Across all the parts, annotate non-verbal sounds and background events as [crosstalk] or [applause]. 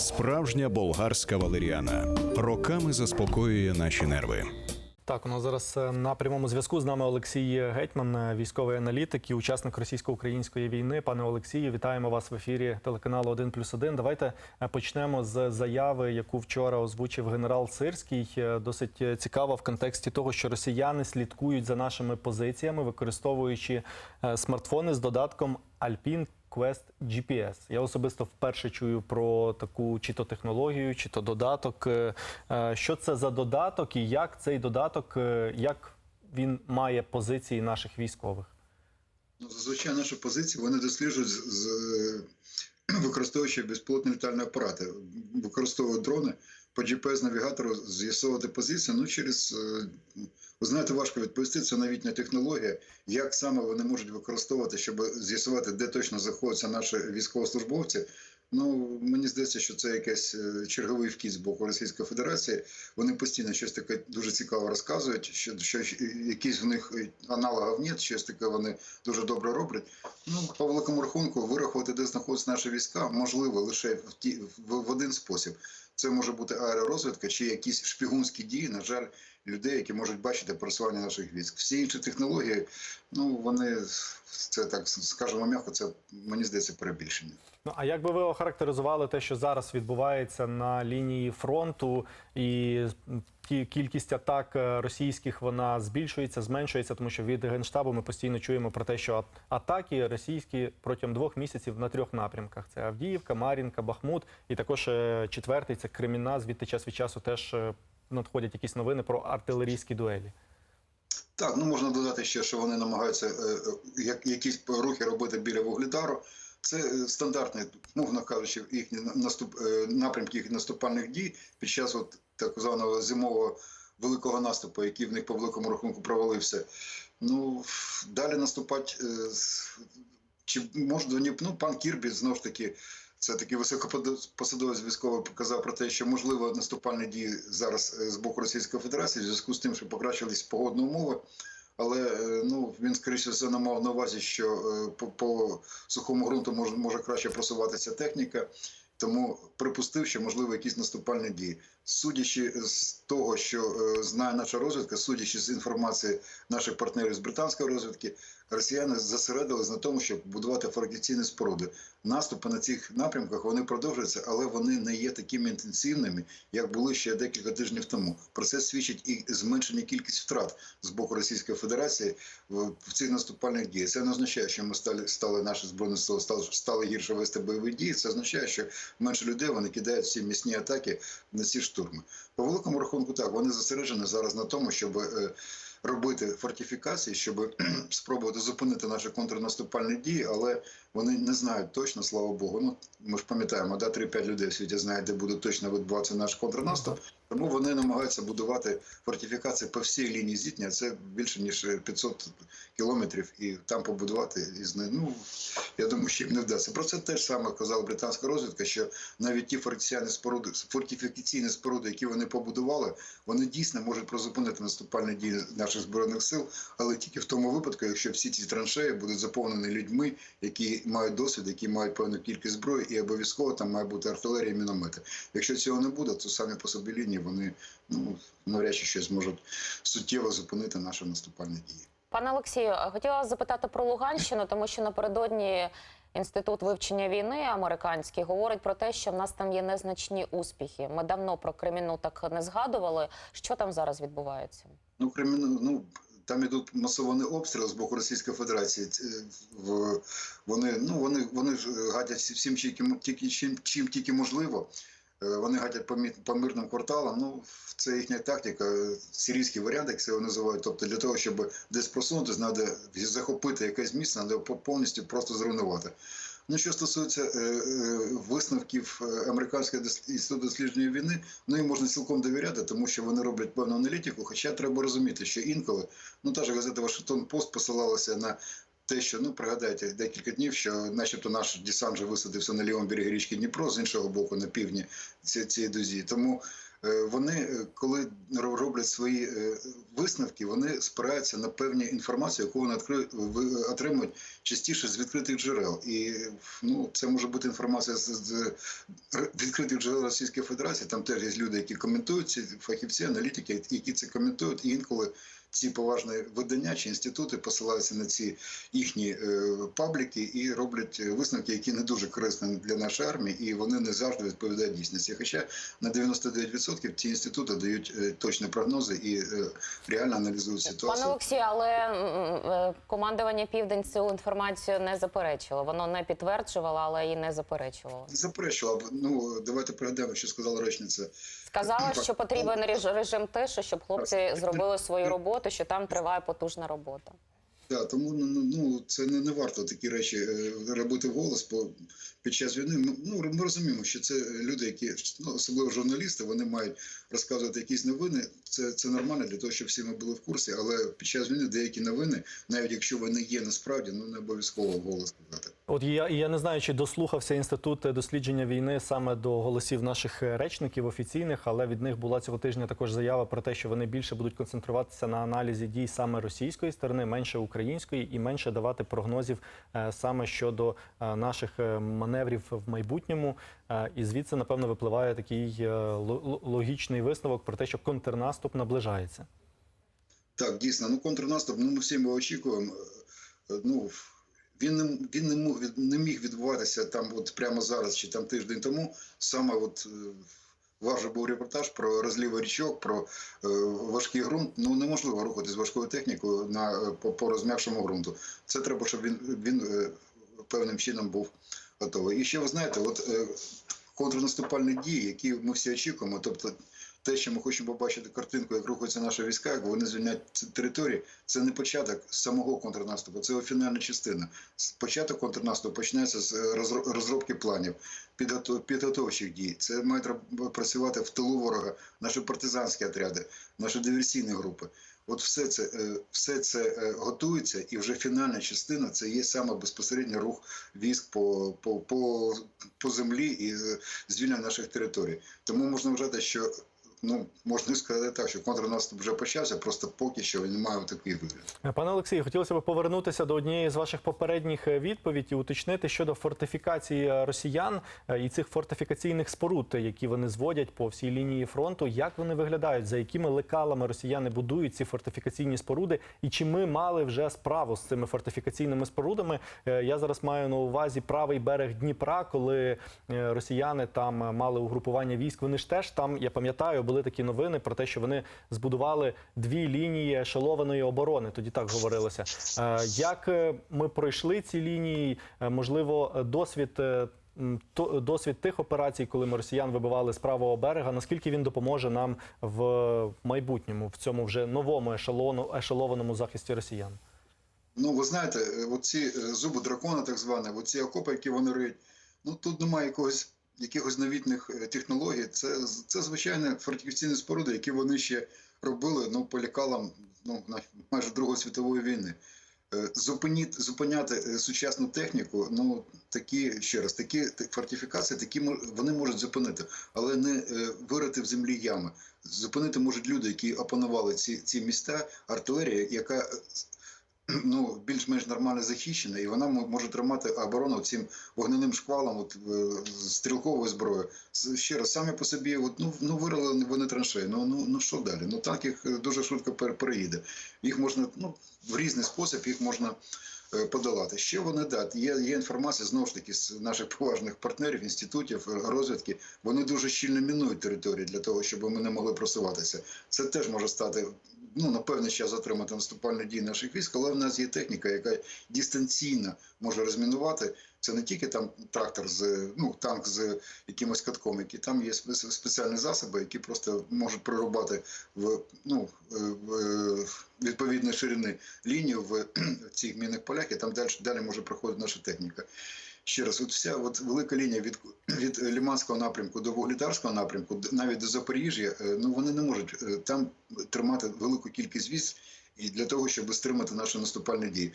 Справжня болгарська валеріана роками заспокоює наші нерви. Так, у нас зараз е, на прямому зв'язку з нами Олексій Гетьман, е, військовий аналітик і учасник російсько-української війни. Пане Олексію, вітаємо вас в ефірі телеканалу 1 плюс 1. Давайте е, почнемо з заяви, яку вчора озвучив генерал Сирський. Досить цікаво в контексті того, що росіяни слідкують за нашими позиціями, використовуючи смартфони з додатком Alpine Quest GPS. Я особисто вперше чую про таку чи то технологію, чи то додаток. Е, е, Що це за додаток і як цей додаток, е, як він має позиції наших військових? Ну, зазвичай наші позиції вони досліджують з, з [clears throat] використовуючи безпілотні літальні апарати, використовують дрони по GPS-навігатору з'ясовувати позицію. Ну через е, ви знаєте, важко відповісти. Це новітня технологія. Як саме вони можуть використовувати, щоб з'ясувати, де точно знаходяться наші військовослужбовці? Ну мені здається, що це якийсь е, черговий вкіс з боку Російської Федерації. Вони постійно щось таке дуже цікаво розказують. Що, що якісь в них аналогів нет, щось таке вони дуже добре роблять. Ну по великому рахунку вирахувати, де знаходяться наші війська, можливо лише в ті в, в один спосіб. Це може бути аеророзвідка чи якісь шпігунські дії, на жаль, людей, які можуть бачити пересування наших військ. Всі інші технології, ну вони це так скажемо м'яко, це мені здається перебільшення. Ну а як би ви охарактеризували те, що зараз відбувається на лінії фронту, і кількість атак е, російських вона збільшується, зменшується, тому що від генштабу ми постійно чуємо про те, що атаки російські протягом двох місяців на трьох напрямках: це Авдіївка, Мар'їнка, Бахмут, і також е, четвертий це Кремінна. Звідти час від часу теж е, надходять якісь новини про артилерійські дуелі. Так, ну можна додати ще, що вони намагаються е, е, як, якісь рухи робити біля вугледару. Це е, стандартний, мовно кажучи, їхні наступ, е, напрямки їх наступальних дій під час от так званого зимового великого наступу, який в них по великому рахунку провалився. Ну далі наступати. Чи може вони, ну пан Кірбі знову ж таки. Це такий високопосадовець військовий показав про те, що можливо наступальні дії зараз е, з боку Російської Федерації в зв'язку з тим, що покращились погодні умови. Але е, ну він скоріше все не мав на увазі, що е, по, по сухому ґрунту може, може краще просуватися техніка. Тому припустив, що можливо якісь наступальні дії. Судячи з того, що знає наша розвідка, судячи з інформації наших партнерів з британської розвідки, росіяни зосередились на тому, щоб будувати фортифікаційні споруди. Наступи на цих напрямках вони продовжуються, але вони не є такими інтенсивними, як були ще декілька тижнів тому. Про це свідчить і зменшення кількість втрат з боку Російської Федерації в, цих наступальних діях. Це не означає, що ми стали стали наші збройні сили стали, стали гірше вести бойові дії. Це означає, що менше людей вони кидають всі місні атаки на ці штурми. По великому рахунку, так вони зосереджені зараз на тому, щоб е, робити фортифікації, щоб спробувати зупинити наші контрнаступальні дії, але вони не знають точно, слава Богу. Ну ми ж пам'ятаємо, да, 3-5 людей в світі знають, де буде точно відбуватися наш контрнаступ. Тому вони намагаються будувати фортифікації по всій лінії зіткнення. Це більше ніж 500 кілометрів, і там побудувати них. Ну я думаю, що їм не вдасться. Про це теж саме казала британська розвідка, що навіть ті фортифікаційні споруди, фортифікаційні споруди, які вони побудували, вони дійсно можуть призупинити наступальні дії наших збройних сил, але тільки в тому випадку, якщо всі ці траншеї будуть заповнені людьми, які мають досвід, які мають певну кількість зброї, і обов'язково там має бути артилерія, і міномети. Якщо цього не буде, то самі по собі лінії вони ну навряд чи щось можуть суттєво зупинити наші наступальні дії. Пане Олексію, хотіла вас запитати про Луганщину, тому що напередодні інститут вивчення війни американський говорить про те, що в нас там є незначні успіхи. Ми давно про Креміну так не згадували. Що там зараз відбувається? Ну, Кремін, ну там ідуть масовані обстріли з боку Російської Федерації. Ц- вони ну вони вони ж гадять всім тільки тільки чим, чим тільки можливо. Е, Вони гадять по, по мирним кварталам. Ну це їхня тактика, сирійський варіант, як це його називають. Тобто для того, щоб десь просунутися, треба захопити якесь місце, треба повністю просто зруйнувати. Ну, що стосується е, е, висновків американського інституту дослідження війни, ну їм можна цілком довіряти, тому що вони роблять певну аналітику. Хоча треба розуміти, що інколи, ну та ж газета Вашингтон Пост посилалася на те, що ну пригадайте декілька днів, що, начебто, наш десант вже висадився на лівому берегі річки Дніпро, з іншого боку, на півдні цієї дозі. Тому Е, Вони, е, коли роблять свої е, висновки, вони спираються на певні інформацію, яку вони отримують частіше з відкритих джерел. І ну, це може бути інформація з відкритих джерел Російської Федерації. Там теж є люди, які коментують ці фахівці, аналітики, які це коментують, і інколи. Ці поважні видання чи інститути посилаються на ці їхні е, пабліки і роблять е, висновки, які не дуже корисні для нашої армії, і вони не завжди відповідають дійсності. Хоча на 99% ці інститути дають е, точні прогнози і реально аналізують Пане. Олексію, але командування Південь цю інформацію не заперечило. Воно не підтверджувало, але і не заперечувало. Заперечувала б. Ну давайте пригадаємо, що сказала речниця. Сказала, що потрібен реж- режим тишу, щоб хлопці зробили свою роботу, що там триває потужна робота. Да, тому ну, ну, ну, це не, не варто такі речі е, робити вголос, бо під час війни ми, ну, ми розуміємо, що це люди, які ну, особливо журналісти, вони мають розказувати якісь новини. Це, це нормально для того, щоб всі ми були в курсі, але під час війни деякі новини, навіть якщо вони є насправді, ну не обов'язково вголос казати. От я, я не знаю, чи дослухався інститут дослідження війни саме до голосів наших речників офіційних, але від них була цього тижня також заява про те, що вони більше будуть концентруватися на аналізі дій саме російської сторони, менше української, і менше давати прогнозів е, саме щодо е, наших е, маневрів в майбутньому. Е, І звідси, напевно, випливає такий е, ло- ло- логічний висновок про те, що контрнаступ наближається. Так, дійсно, ну контрнаступ, ну ми всі ми очікуємо. Е, Ну він не він не мог не міг відбуватися там, от прямо зараз чи там тиждень тому. Саме от е, ваш був репортаж про розлів річок, про е, важкий ґрунт. Ну неможливо рухатись важкою технікою на е, по, по розм'якшому ґрунту. Це треба, щоб він він е, певним чином був готовий. І ще ви знаєте, от е, контрнаступальні дії, які ми всі очікуємо, тобто те, що ми хочемо побачити картинку, як рухаються наші війська, як вони звільняють території, це не початок самого контрнаступу, це його фінальна частина. Початок контрнаступу починається з е, розробки планів, підготов- підготовчих дій. Це роб- працювати в тилу ворога, наші партизанські отряди, наші диверсійні групи. От все це, е, все це е, готується, і вже фінальна частина це є саме безпосередньо рух військ по, по, по, по землі і звільнення наших територій. Тому можна вважати, що ну можна сказати так, що контрнаступ вже почався, просто поки що він має такий вигляд. Пане Олексію, хотілося б повернутися до однієї з ваших попередніх е, відповідей уточнити щодо фортифікації е, росіян е, і цих фортифікаційних споруд, які вони зводять по всій лінії фронту. Як вони виглядають? За якими лекалами росіяни будують ці фортифікаційні споруди? І чи ми мали вже справу з цими фортифікаційними спорудами? Я зараз маю на увазі правий берег Дніпра, коли росіяни там мали угрупування військ. Вони ж теж там, я пам'ятаю, були такі новини про те, що вони збудували дві лінії ешелованої оборони. Тоді так говорилося. Е, Як е, ми пройшли ці лінії? Е, Можливо, досвід. Досвід тих операцій, коли ми росіян вибивали з правого берега, наскільки він допоможе нам в майбутньому, в цьому вже новому ешелону, ешелованому захисті росіян? Ну, ви знаєте, оці зуби дракона, так звані, оці окопи, які вони риють, ну тут немає якогось якихось новітних е, технологій. Це, це звичайні фортифікаційні споруди, які вони ще робили ну, по лікалам ну, майже Другої світової війни. Е, Зупиніть, зупиняти е, сучасну техніку, ну такі ще раз, такі фортифікації, такі вони можуть зупинити, але не вирити в землі ями. Зупинити можуть люди, які опанували ці, ці міста, артилерія, яка ну, більш-менш нормально захищена, і вона може тримати оборону цим вогненим шквалом, от, е, з стрілковою зброєю. Ще раз, самі по собі, от, ну, ну вирили вони траншеї. Ну, ну, ну що далі? Ну так їх е, дуже швидко переїде. Їх можна ну, в різний спосіб їх можна е, подолати. Ще вони да, є, є інформація знову ж таки з наших поважних партнерів, інститутів, розвідки. Вони дуже щільно мінують території для того, щоб ми не могли просуватися. Це теж може стати. Ну, на певний час затримати наступальні дії наших військ, але в нас є техніка, яка дистанційно може розмінувати. Це не тільки там трактор з ну танк з якимось катком, які там є спеціальні засоби, які просто можуть прорубати в ну е, в е, відповідної ширини лінію в цих мінних полях, і там далі далі може проходити наша техніка. Ще раз, от вся от велика лінія від, від Ліманського напрямку до Вугледарського напрямку, навіть до Запоріжжя, е, ну вони не можуть е, там тримати велику кількість військ і для того, щоб стримати наші наступальні дії.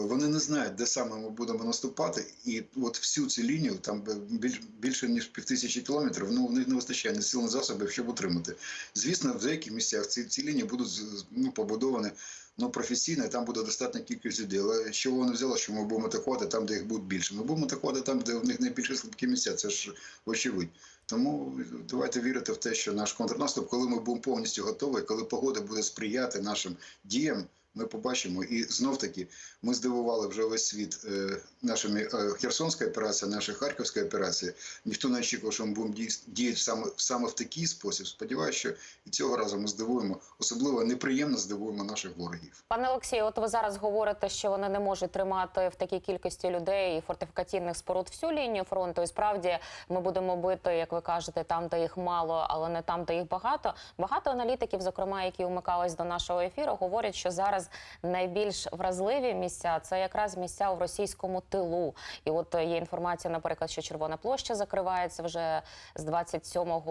Вони не знають, де саме ми будемо наступати, і от всю цю лінію, там більш, більше ніж півтисячі кілометрів, ну в них не вистачає ні сил, ні засобів, щоб утримати. Звісно, в деяких місцях ці, ці лінії будуть ну, побудовані ну, професійно, і там буде достатня кількість людей. Але що вони взяли, що ми будемо атакувати там, де їх буде більше? Ми будемо атакувати там, де в них найбільше слабкі місця. Це ж очевидь. Тому давайте вірити в те, що наш контрнаступ, коли ми будемо повністю готові, коли погода буде сприяти нашим діям, ми побачимо. І знов таки ми здивували вже весь світ е, нашими е, Херсонською операцією, нашою Харківською операцією. Ніхто не очікував, що ми будемо діяти саме, саме в такий спосіб. Сподіваюся, що і цього разу ми здивуємо, особливо неприємно здивуємо наших ворогів. Пане Олексію, от ви зараз говорите, що вони не можуть тримати в такій кількості людей і фортифікаційних споруд всю лінію фронту. І справді ми будемо бити, як ви кажете, там, де їх мало, але не там, де їх багато. Багато аналітиків, зокрема, які вмикались до нашого ефіру, говорять, що зараз найбільш вразливі місця це якраз місця в російському тилу. І от е, є інформація, наприклад, що Червона площа закривається вже з 27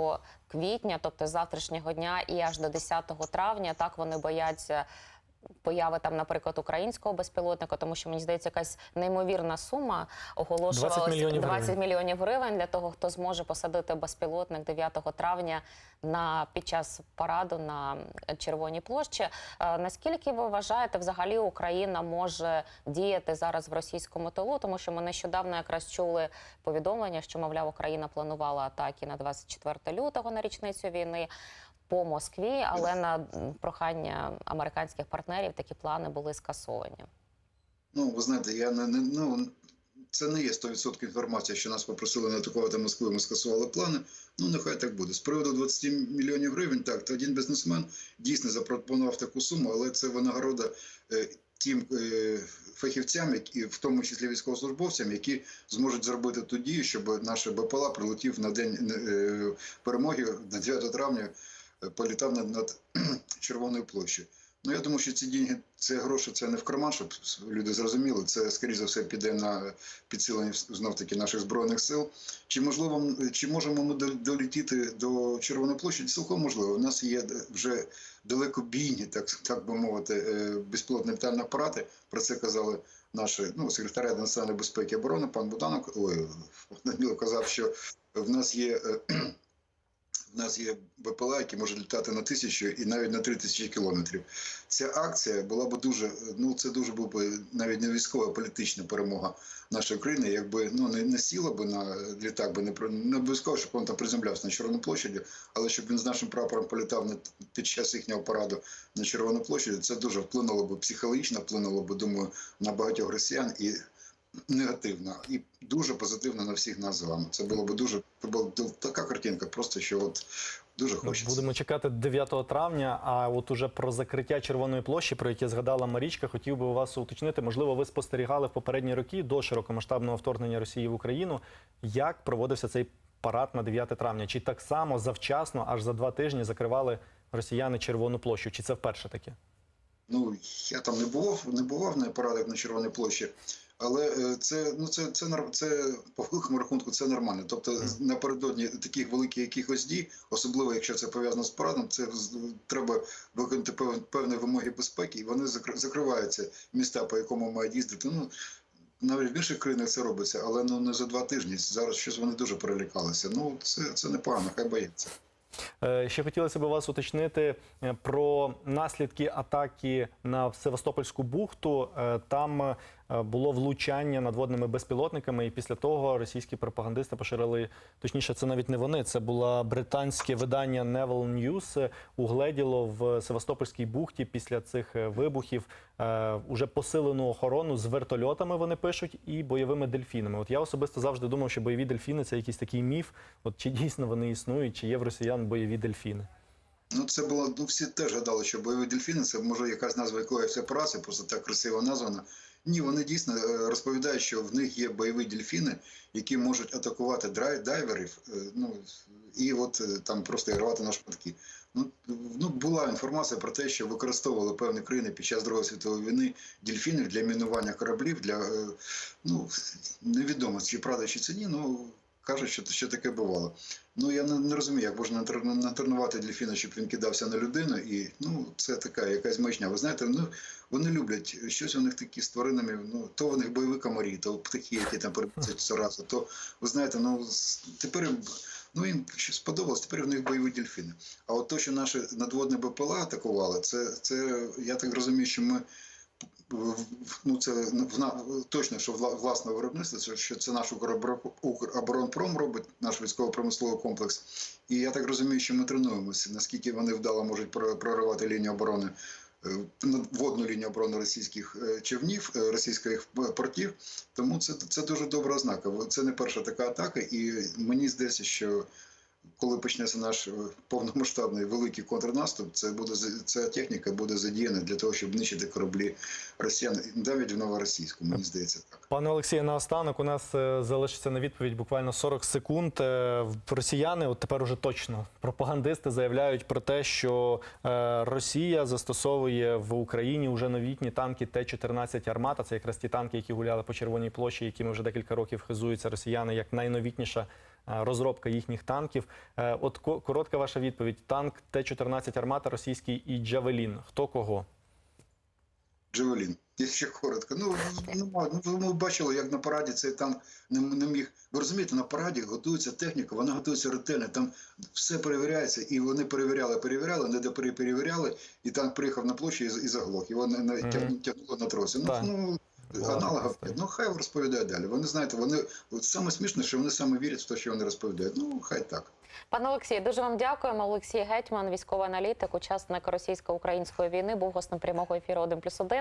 квітня, тобто з завтрашнього дня, і аж до 10 травня. Так вони бояться появи там, наприклад, українського безпілотника, тому що мені здається, якась неймовірна сума оголошувалася 20 мільйонів 20 гривень. мільйонів гривень для того, хто зможе посадити безпілотник 9 травня на під час параду на Червоній площі. Е, Наскільки ви вважаєте, взагалі Україна може діяти зараз в російському тилу? Тому що ми нещодавно якраз чули повідомлення, що мовляв Україна планувала атаки на 24 лютого на річницю війни. По Москві, але на прохання американських партнерів такі плани були скасовані. Ну, ви знаєте, я не, не ну це не є 100% інформація, що нас попросили не атакувати Москву, ми скасували плани. Ну, нехай так буде. З приводу 20 мільйонів гривень, так, то один бізнесмен дійсно запропонував таку суму, але це винагорода е, тим е, фахівцям, які, в тому числі військовослужбовцям, які зможуть зробити ту дію, щоб наш БПЛА прилетів на день е, перемоги на 9 травня, політав над, над [clears throat] Червоною площею. Ну, я думаю, що ці деньги, це гроші, це не в карман, щоб люди зрозуміли. Це, скоріше за все, піде на підсилення знов таки наших збройних сил. Чи можливо, чи можемо ми дол- долетіти до Червоної площі? Цілком можливо. У нас є е, вже далекобійні, так, так би мовити, е, безпілотні літальні апарати. Про це казали наші ну, секретаря національної безпеки і оборони, пан Буданок. Ой, [laughs] Данило казав, що в нас є. В нас є БПЛА, які можуть літати на тисячу і навіть на три тисячі кілометрів. Ця акція була б дуже, ну це дуже був би навіть не військова, а політична перемога нашої країни, якби ну не, не сіла би на літак, би не не обов'язково, щоб він там приземлявся на Червону площаді, але щоб він з нашим прапором політав на під час їхнього параду на Червону площаді, це дуже вплинуло б психологічно, вплинуло б, думаю, на багатьох росіян і негативно, і дуже позитивно на всіх нас з вами. Це було б дуже це була така картинка, просто що от дуже хочеться. Будемо чекати 9 травня. А от уже про закриття Червоної площі, про яке згадала Марічка, хотів би у вас уточнити. Можливо, ви спостерігали в попередні роки до широкомасштабного вторгнення Росії в Україну, як проводився цей парад на 9 травня? Чи так само завчасно, аж за два тижні закривали росіяни Червону площу? Чи це вперше таке? Ну я там не бував, не бував на парадах на Червоній площі, але е, це ну це це це по великому рахунку це нормально. Тобто напередодні таких великих якихось дій, особливо якщо це пов'язано з парадом, це треба виконати певні вимоги безпеки, і вони закриваються міста, по якому мають їздити. Ну навіть в інших країнах це робиться, але ну не за два тижні. Зараз щось вони дуже перелякалися. Ну це це непогано, хай боїться. Е, Ще хотілося б вас уточнити е, про наслідки атаки на Севастопольську бухту. Е, Там було влучання надводними безпілотниками, і після того російські пропагандисти поширили, точніше, це навіть не вони, це було британське видання Neville News, е, угледіло в Севастопольській бухті після цих е, вибухів е, уже посилену охорону з вертольотами. Вони пишуть і бойовими дельфінами. От я особисто завжди думав, що бойові дельфіни це якийсь такий міф. От чи дійсно вони існують, чи є в росіян бойові дельфіни? Ну, це було, ну всі теж гадали, що бойові дельфіни це може якась назва якоїсь операції, просто так красиво названа. Ні, вони дійсно е, розповідають, що в них є бойові дельфіни, які можуть атакувати дайверів, е, ну і от е, там просто рвати на шматки. Ну, ну була інформація про те, що використовували певні країни під час Другої світової війни дельфінів для мінування кораблів, для ну невідомо чи правда чи це ні, ну кажуть, що, що таке бувало. Ну я не, не розумію, як можна натренувати дельфіна, щоб він кидався на людину, і ну це така якась маячня. Ви знаєте, ну вони люблять щось у них такі з тваринами. Ну то у них бойові комарі, то птахи, які там перебувають щоразу, [laughs] то ви знаєте, ну тепер. Ну, їм щось сподобалось, тепер в них бойові дельфіни. А от то, що наші надводні БПЛА атакували, це, це я так розумію, що ми в- в- ну це в точно, що вла- власне виробництво, що це наш Укроборо- Укроборонпром робить, наш військово-промисловий комплекс. І я так розумію, що ми тренуємося, наскільки вони вдало можуть про- проривати лінію оборони. е, ну, Водну лінію оборони російських е, човнів, е, російських портів, тому це, це дуже добра ознака. Це не перша така атака, і мені здається, що коли почнеться наш е, повномасштабний великий контрнаступ, це буде ця техніка буде задіяна для того, щоб нищити кораблі росіян навіть в новоросійську. Мені здається так. Пане Олексію, наостанок у нас е, залишиться на відповідь буквально 40 секунд. Е, Росіяни, от тепер уже точно пропагандисти заявляють про те, що Росія застосовує в Україні вже новітні танки Т-14 Армата. Це якраз ті танки, які гуляли по Червоній площі, якими вже декілька років хизуються росіяни як найновітніша. Е, Розробка їхніх танків. Е, От ко- коротка ваша відповідь: танк Т-14 Армата, російський і Джавелін. Хто кого? Джевелін. Якщо коротко. Ну, ну, ну ми бачили, як на параді цей танк не, не міг. Ви розумієте, на параді готується техніка, вона готується ретельно, там все перевіряється, і вони перевіряли, перевіряли, не переперевіряли, і танк приїхав на площу і, і заглох. Його не, не Мгм. тягнуло на тросі. Ну, ну, аналогів. Ну, хай розповідає далі. Вони знаєте, вони от саме смішне, що вони саме вірять в те, що вони розповідають. Ну, хай так. Пане Олексій, дуже вам дякуємо. Олексій Гетьман, військовий аналітик, учасник російсько-української війни, був гостем прямого ефіру 1+,1.